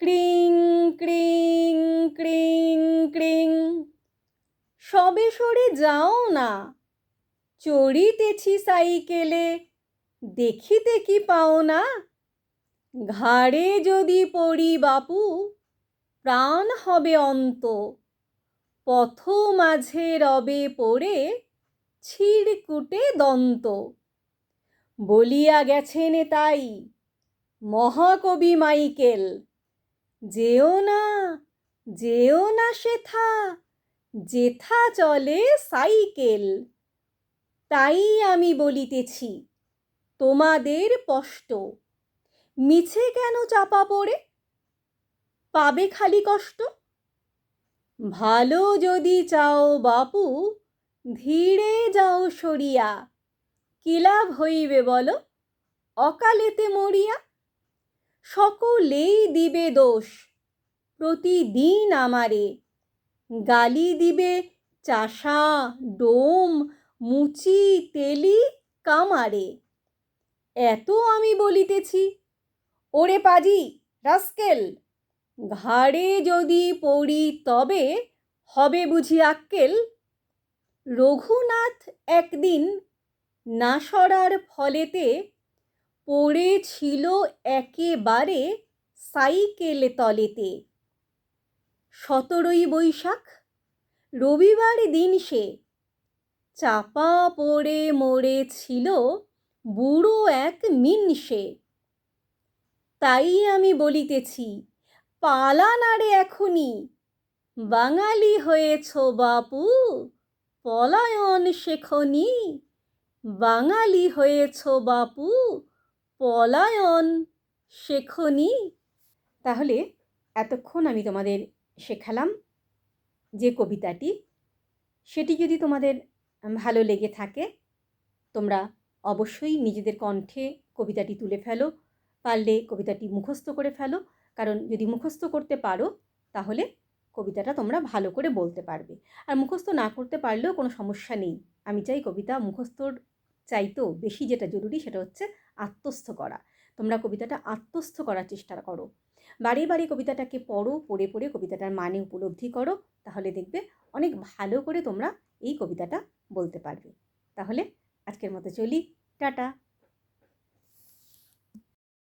ক্রিং ক্রিং ক্রিং ক্রিং। সবে সরে যাও না। চড়িতেছি সাইকেলে, দেখিতে কি পাও না? ঘাড়ে যদি পড়ি বাপু, প্রাণ হবে অন্ত। পথ মাঝে রবে পড়ে ছিড়কুটে দন্ত। বলিয়া গেছেন তাই মহাকবি মাইকেল যেও না যেও না সেথা যেথা চলে সাইকেল। তাই আমি বলিতেছি, তোমাদের স্পষ্ট মিছে কেন চাপা পড়ে? পাবে খালি কষ্ট? ভালো যদি চাও বাপু, ধীরে যাও সরিয়া। কি লাভ হইবে বলো? অকালেতে মরিয়া। সকলেই দিবে দোষ। প্রতিদিন আমারে গালি দিবে, চাষা, ডোম, মুচি, তেলি, কামারে। এত আমি বলিতেছি, ওরে পাজি, রাস্কেল, ঘাড়ে যদি পড়ি তবে হবে বুঝি আক্কেল। রঘুনাথ একদিন না সরার ফলেতে পড়েছিল একেবারে সাইকেল তলেতে। সতেরোই বৈশাখ, রবিবার দিন সে। চাপা পড়ে মরেছিল বুড়ো এক মিনসে। তাই আমি বলিতেছি, পালানারে এখনই বাঙালি হয়েছ বাপু, পলায়ন শেখনি। বাঙালি হয়েছ বাপু পলায়ন, শেখনি। তাহলে এতক্ষণ আমি তোমাদের শেখালাম যে কবিতাটি, সেটি যদি তোমাদের ভালো লেগে থাকে, তোমরা অবশ্যই নিজেদের কণ্ঠে কবিতাটি তুলে ফেলো, পারলে কবিতাটি মুখস্থ করে ফেলো, কারণ যদি মুখস্থ করতে পারো, তাহলে কবিতাটা তোমরা ভালো করে বলতে পারবে। আর মুখস্থ না করতে পারলেও কোনো সমস্যা নেই। আমি চাই কবিতা মুখস্থর চাইতেও বেশি যেটা জরুরি সেটা হচ্ছে আত্মস্থ করা। তোমরা কবিতাটা আত্মস্থ করার চেষ্টা করো। বারে বারে কবিতাটাকে পড়ো, পড়ে পড়ে কবিতাটার মানে উপলব্ধি করো, তাহলে দেখবে অনেক ভালো করে তোমরা এই কবিতাটা বলতে পারবে। তাহলে আজকের মতো চলি, টাটা!